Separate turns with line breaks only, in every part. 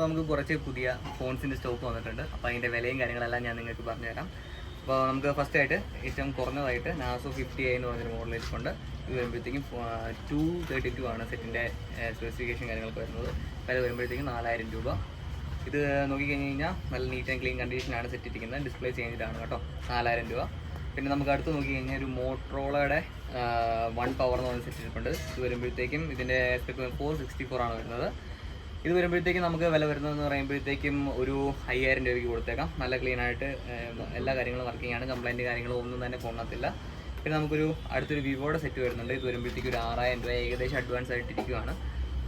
അപ്പോൾ നമുക്ക് കുറച്ച് പുതിയ ഫോൺസിന്റെ സ്റ്റോക്ക് വന്നിട്ടുണ്ട്. അപ്പോൾ അതിന്റെ വിലയും കാര്യങ്ങളെല്ലാം ഞാൻ നിങ്ങൾക്ക് പറഞ്ഞുതരാം. അപ്പോൾ നമുക്ക് ഫസ്റ്റ് ആയിട്ട് ഏറ്റവും കുറഞ്ഞതായിട്ട് നാസോ ഫിഫ്റ്റി എന്ന് പറഞ്ഞൊരു മോഡൽ ഇരിപ്പുണ്ട് ഇത് വരുമ്പോഴത്തേക്കും ടു തേർട്ടി ടു ആണ് സെറ്റിന്റെ സ്പെസിഫിക്കേഷൻ കാര്യങ്ങളൊക്കെ വരുന്നത്. വില വരുമ്പോഴത്തേക്കും നാലായിരം രൂപ. ഇത് നോക്കിക്കഴിഞ്ഞ് കഴിഞ്ഞാൽ നല്ല നീറ്റ് ആൻഡ് ക്ലീൻ കണ്ടീഷനാണ് സെറ്റ് ഇരിക്കുന്നത് ഡിസ്പ്ലേ ചേഞ്ചിലാണ് കേട്ടോ. നാലായിരം രൂപ. പിന്നെ നമുക്ക് അടുത്ത് നോക്കി കഴിഞ്ഞാൽ ഒരു മോട്രോളയുടെ വൺ പവർ എന്ന് പറഞ്ഞ സെറ്റ് ചെയ്തിട്ടുണ്ട് ഇത് വരുമ്പോഴത്തേക്കും ഇതിന്റെ ഫോർ സിക്സ്റ്റി ഫോർ ആണ് വരുന്നത്. ഇത് വരുമ്പോഴത്തേക്കും നമുക്ക് വില വരുന്നതെന്ന് പറയുമ്പോഴത്തേക്കും ഒരു അയ്യായിരം രൂപയ്ക്ക് കൊടുത്തേക്കാം. നല്ല ക്ലീൻ ആയിട്ട് എല്ലാ കാര്യങ്ങളും വർക്കിംഗ് ആണ്. കംപ്ലൈന്റ് കാര്യങ്ങളും ഒന്നും തന്നെ കൊണ്ടത്തില്ല പിന്നെ നമുക്കൊരു അടുത്തൊരു വിവോയുടെ സെറ്റ് വരുന്നുണ്ട്. ഇത് വരുമ്പോഴത്തേക്കും ഒരു ആറായിരം രൂപ ഏകദേശം അഡ്വാൻസ് ആയിട്ട് ഇരിക്കുകയാണ്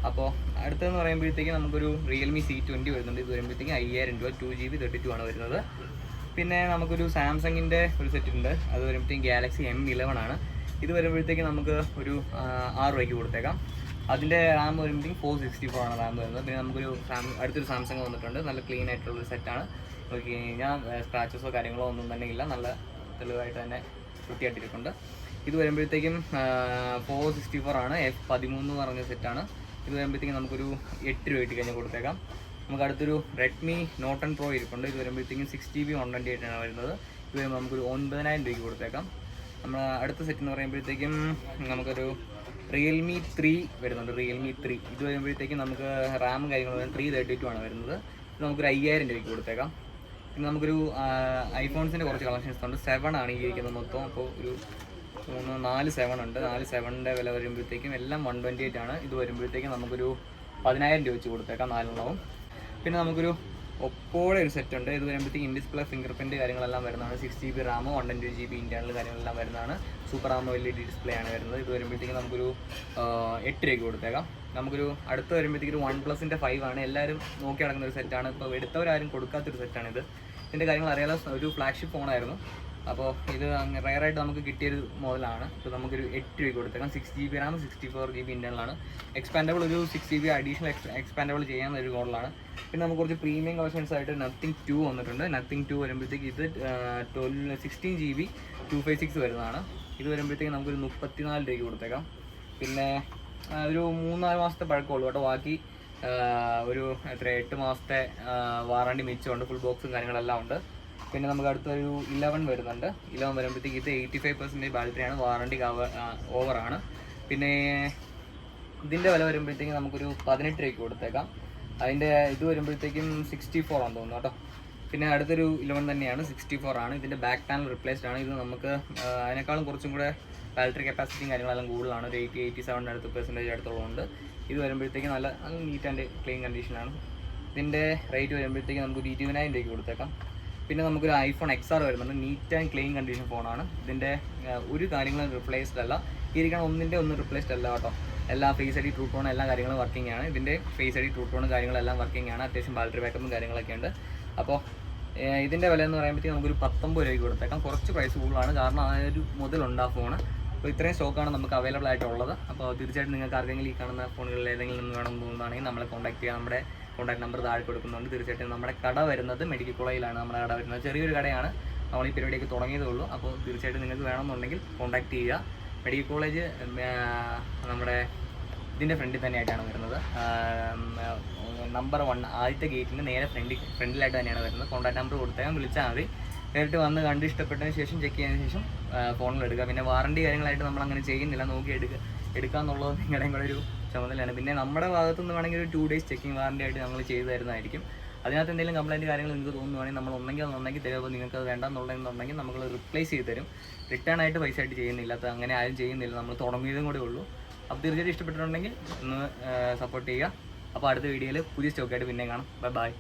അപ്പോൾ അടുത്തതെന്ന് പറയുമ്പോഴത്തേക്കും നമുക്കൊരു റിയൽമി സി ട്വന്റി വരുന്നുണ്ട്. ഇത് വരുമ്പോഴത്തേക്കും അയ്യായിരം രൂപ two G B thirty two ആണ് വരുന്നത്. പിന്നെ നമുക്കൊരു സാംസങ്ങിന്റെ ഒരു സെറ്റ് ഉണ്ട്. അത് വരുമ്പോഴത്തേക്കും ഗാലക്സി എം ഇലവൻ ആണ്. ഇത് വരുമ്പോഴത്തേക്കും നമുക്ക് ഒരു ആറ് രൂപയ്ക്ക് കൊടുത്തേക്കാം. അതിന്റെ റാം വരുമ്പോഴത്തേക്കും ഫോർ സിക്സ്റ്റി ഫോർ ആണ് റാം വരുന്നത്. പിന്നെ നമുക്കൊരു സാം അടുത്തൊരു സാംസങ് വന്നിട്ടുണ്ട്. നല്ല ക്ലീൻ ആയിട്ടുള്ളൊരു സെറ്റാണ് നോക്കി കഴിഞ്ഞാൽ സ്ക്രാച്ചസോ കാര്യങ്ങളോ ഒന്നും തന്നെ ഇല്ല. നല്ല തെളിവായിട്ട് തന്നെ വൃത്തിയായിട്ടിരിപ്പുണ്ട്. ഇത് വരുമ്പോഴത്തേക്കും ഫോർ സിക്സ്റ്റി ഫോർ ആണ്. എഫ് പതിമൂന്ന് പറഞ്ഞ സെറ്റാണ് ഇത് വരുമ്പോഴത്തേക്കും നമുക്കൊരു എട്ട് രൂപ ഇട്ട് കൊടുത്തേക്കാം. നമുക്ക് അടുത്തൊരു റെഡ്മി നോട്ട് ആൻഡ് പ്രോ ഇരിപ്പുണ്ട്. ഇത് വരുമ്പോഴത്തേക്കും six G B one twenty eight ആണ് വരുന്നത്. ഇത് വരുമ്പോൾ നമുക്കൊരു ഒൻപതിനായിരം രൂപയ്ക്ക് കൊടുത്തേക്കാം. നമ്മൾ അടുത്ത സെറ്റ് എന്ന് പറയുമ്പോഴത്തേക്കും നമുക്കൊരു റിയൽമി ത്രീ വരുന്നുണ്ട് റിയൽമി ത്രീ ഇത് വരുമ്പോഴത്തേക്കും നമുക്ക് റാമും കാര്യങ്ങളും ത്രീ തേർട്ടി ടു ആണ് വരുന്നത്. ഇത് നമുക്കൊരു അയ്യായിരം രൂപയ്ക്ക് കൊടുത്തേക്കാം. പിന്നെ നമുക്കൊരു ഐഫോൺസിന്റെ കുറച്ച് കളക്ഷൻസ് ഉണ്ട്. സെവൻ ആണ് ഈ ഇരിക്കുന്നത് മൊത്തം. അപ്പോൾ ഒരു മൂന്ന് നാല് സെവൻ ഉണ്ട്. നാല് സെവനിന്റെ വില വരുമ്പോഴത്തേക്കും എല്ലാം വൺ ട്വന്റി എയ്റ്റ് ആണ്. ഇത് വരുമ്പോഴത്തേക്കും നമുക്കൊരു പതിനായിരം രൂപ വെച്ച് കൊടുത്തേക്കാം നാലെണ്ണവും. പിന്നെ നമുക്കൊരു ഒപ്പോടെ ഒരു സെറ്റ് ഉണ്ട്. ഇത് വരുമ്പോഴത്തേക്ക് ഇൻ ഡിസ്പ്ലേ ഫിംഗർ പ്രിന്റ് കാര്യങ്ങളെല്ലാം വരുന്നതാണ്. Six G B റാമോ one twenty G B internal കാര്യങ്ങളെല്ലാം വരുന്നതാണ്. Super L E D display ആണ് വരുന്നത്. ഇത് വരുമ്പോഴത്തേക്ക് നമുക്കൊരു എട്ട് രൂപയ്ക്ക് കൊടുത്തേക്കാം. നമുക്കൊരു അടുത്ത് വരുമ്പോഴത്തേക്ക് ഒരു വൺ പ്ലസിന്റെ ഫൈവ് ആണ്. എല്ലാവരും നോക്കി നടക്കുന്ന ഒരു സെറ്റാണ് ഇപ്പോൾ എടുത്തവരാരും കൊടുക്കാത്തൊരു സെറ്റാണിത് ഇതിന്റെ കാര്യങ്ങൾ അറിയാലോ ഒരു ഫ്ലാഗ്ഷിപ്പ് ഫോണായിരുന്നു അപ്പോൾ ഇത് റയർ ആയിട്ട് നമുക്ക് കിട്ടിയൊരു മോഡലാണ് ഇപ്പോൾ നമുക്കൊരു എട്ട് രൂപ കൊടുത്തേക്കാം. Six G B RAM sixty four G B ഇന്റേണലാണ് expandable ഒരു six G B additional expandable ചെയ്യാവുന്ന ഒരു മോഡലാണ് പിന്നെ നമുക്ക് കുറച്ച് പ്രീമിയം കളക്ഷൻസ് ആയിട്ട് നത്തിങ് ടു വന്നിട്ടുണ്ട്. നത്തിങ് ടു വരുമ്പോഴത്തേക്ക് ഇത് twelve sixteen G B two five six വരുന്നതാണ്. ഇത് വരുമ്പോഴത്തേക്ക് നമുക്കൊരു മുപ്പത്തിനാല് രൂപയ്ക്ക് കൊടുത്തേക്കാം. പിന്നെ ഒരു മൂന്നാൽ മാസത്തെ പഴക്കമുള്ളൂ കേട്ടോ. ബാക്കി ഒരു എത്ര എട്ട് മാസത്തെ വാറണ്ടി മിച്ചമുണ്ട്. ഫുൾ ബോക്സും കാര്യങ്ങളെല്ലാം ഉണ്ട്. പിന്നെ നമുക്ക് അടുത്തൊരു ഇലവൻ വരുന്നുണ്ട്. ഇലവൻ വരുമ്പോഴത്തേക്ക് ഇത് എയ്റ്റി ഫൈവ് പെർസെന്റേജ് ബാറ്ററിയാണ് വാറണ്ടി കവർ ഓവറാണ് പിന്നെ ഇതിന്റെ വില വരുമ്പോഴത്തേക്കും നമുക്കൊരു പതിനെട്ട് രൂപയ്ക്ക് കൊടുത്തേക്കാം. അതിന്റെ ഇത് വരുമ്പോഴത്തേക്കും സിക്സ്റ്റി ഫോർ ആണെന്ന് തോന്നുന്നു കേട്ടോ. പിന്നെ അടുത്തൊരു ഇലവൻ തന്നെയാണ്. സിക്സ്റ്റി ഫോർ ആണ്. ഇതിന്റെ ബാക്ക് പാനൽ റിപ്ലേസ്ഡ് ആണ്. ഇത് നമുക്ക് അതിനേക്കാളും കുറച്ചും കൂടെ ബാറ്ററി കപ്പാസിറ്റിയും കാര്യങ്ങളെല്ലാം കൂടുതലാണ്. ഒരു എയ്റ്റി എയ്റ്റി സെവന്റെ അടുത്ത് പെർസെന്റേജ് അടുത്തോളം ഉണ്ട് ഇത് വരുമ്പോഴത്തേക്കും നല്ല നീറ്റ് ആൻഡ് ക്ലീൻ കണ്ടീഷനാണ് ഇതിന്റെ റേറ്റ് വരുമ്പോഴത്തേക്കും നമുക്ക് ഒരു ഇരുപതിനായിരം രൂപയ്ക്ക് കൊടുത്തേക്കാം. പിന്നെ നമുക്കൊരു ഐഫോൺ എക്സ് ആർ വരുന്നുണ്ട്. നീറ്റ് ആൻഡ് ക്ലീൻ കണ്ടീഷൻ ഫോണാണ് ഇതിന്റെ ഒരു കാര്യങ്ങളും റിപ്ലേസ്ഡ് അല്ല. ഈ ഇരിക്കുന്ന ഒന്നിന്റെ ഒന്നും റിപ്ലേസ്ഡ് അല്ല കേട്ടോ. എല്ലാ face I D true tone എല്ലാ കാര്യങ്ങളും വർക്കിംഗ് ആണ്. ഇതിന്റെ ഫേസ് ഐ ഡി ട്രൂ ടോണും കാര്യങ്ങളെല്ലാം വർക്കിംഗ് ആണ്. അത്യാവശ്യം ബാറ്ററി ബാക്കപ്പും കാര്യങ്ങളൊക്കെ ഉണ്ട്. അപ്പോൾ ഇതിന്റെ വില എന്ന് പറയുമ്പോഴത്തേക്കും നമുക്കൊരു പത്തൊമ്പത് രൂപയ്ക്ക് കൊടുത്തേക്കാം. കുറച്ച് പ്രൈസ് കൂടുതലാണ്. കാരണം ആ ഒരു മുതലുണ്ട് ആ ഫോൺ അപ്പോൾ ഇത്രയും സ്റ്റോക്കാണ് നമുക്ക് അവൈലബിൾ ആയിട്ടുള്ളത്. അപ്പോൾ തീർച്ചയായിട്ടും നിങ്ങൾക്ക് ആർക്കെങ്കിലും ഈ കാണുന്ന ഫോണുകളിൽ ഏതെങ്കിലും നിന്ന് വേണം തോന്നുകയാണെങ്കിൽ നമ്മളെ കോൺടാക്ട് ചെയ്യാം. നമ്മുടെ കോൺടാക്ട് നമ്പർ താഴെ കൊടുക്കുന്നുണ്ട്. തീർച്ചയായിട്ടും നമ്മുടെ കട വരുന്നത് മെഡിക്കൽ കോളേജിലാണ് നമ്മുടെ കട വരുന്നത്. ചെറിയൊരു കടയാണ്. നമ്മൾ ഈ പരിപാടിയൊക്കെ തുടങ്ങിയതേ ഉള്ളൂ അപ്പോൾ തീർച്ചയായിട്ടും നിങ്ങൾക്ക് വേണമെന്നുണ്ടെങ്കിൽ കോൺടാക്ട് ചെയ്യുക. മെഡിക്കൽ കോളേജ് നമ്മുടെ ഇതിന്റെ ഫ്രണ്ടിൽ തന്നെയായിട്ടാണ് വരുന്നത്. നമ്പർ വൺ ആദ്യത്തെ ഗേറ്റിന്റെ നേരെ ഫ്രണ്ടിൽ ഫ്രണ്ടിലായിട്ട് തന്നെയാണ് വരുന്നത്. കോൺടാക്ട് നമ്പർ കൊടുത്താൽ വിളിച്ചാൽ മതി. നേരിട്ട് വന്ന് കണ്ട് ഇഷ്ടപ്പെട്ടതിന് ശേഷം ചെക്ക് ചെയ്തതിന് ശേഷം ഫോണിൽ എടുക്കുക. പിന്നെ വാറണ്ടി കാര്യങ്ങളായിട്ട് നമ്മൾ അങ്ങനെ ചെയ്യുന്നില്ല. നോക്കി എടുക്കുക എന്നുള്ളത് നിങ്ങളുടെയും കൂടെ ഒരു ചുമതലയാണ് പിന്നെ നമ്മുടെ ഭാഗത്തു നിന്ന് വേണമെങ്കിൽ ഒരു ടു ഡേയ്സ് ചെക്കിംഗ് വാറണ്ടി ആയിട്ട് നമ്മൾ ചെയ്തു തരുന്നതായിരിക്കും അതിനകത്ത് എന്തെങ്കിലും കംപ്ലൈന്റ് കാര്യങ്ങൾ നിങ്ങൾക്ക് തോന്നുവാണെങ്കിൽ നമ്മൾ ഒന്നെങ്കിൽ അത് തരുമ്പോൾ നിങ്ങൾക്ക് അത് വേണ്ടെന്നുള്ളതെന്നുണ്ടെങ്കിൽ നമ്മൾ റിപ്ലേസ് ചെയ്ത് തരും റിട്ടേൺ ആയിട്ട് പൈസ ആയിട്ട് ചെയ്യുന്നില്ല. അത് അങ്ങനെ ആരും ചെയ്യുന്നില്ല. നമ്മൾ തുടങ്ങിയതും കൂടെ ഉള്ളൂ. അപ്പോൾ തീർച്ചയായിട്ടും ഇഷ്ടപ്പെട്ടിട്ടുണ്ടെങ്കിൽ ഒന്ന് സപ്പോർട്ട് ചെയ്യുക. അപ്പോൾ അടുത്ത വീഡിയോയിൽ പുതിയ സ്റ്റോക്കായിട്ട് പിന്നെ കാണാം. Bye bye